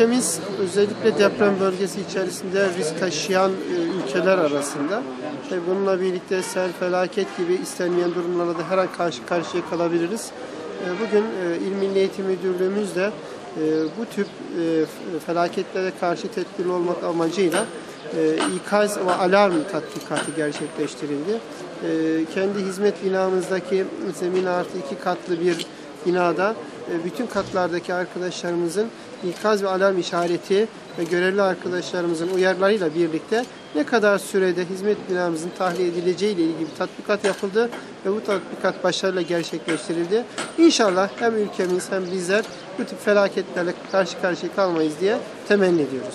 Ülkemiz özellikle deprem bölgesi içerisinde risk taşıyan e, ülkeler arasında. Ve bununla birlikte sel, felaket gibi istenmeyen durumlarla da her an karşı karşıya kalabiliriz. E, bugün e, İl Milli Eğitim Müdürlüğümüz de bu tip felaketlere karşı tedbirli olmak amacıyla ikaz ve alarm tatbikatı gerçekleştirildi. E, Kendi hizmet binamızdaki zemin artı iki katlı bir binada e, bütün katlardaki arkadaşlarımızın ikaz ve alarm işareti ve görevli arkadaşlarımızın uyarılarıyla birlikte ne kadar sürede hizmet binamızın tahliye edileceği ile ilgili tatbikat yapıldı ve bu tatbikat başarıyla gerçekleştirildi. İnşallah hem ülkemiz hem bizler bu tip felaketlerle karşı karşıya kalmayız diye temenni ediyoruz.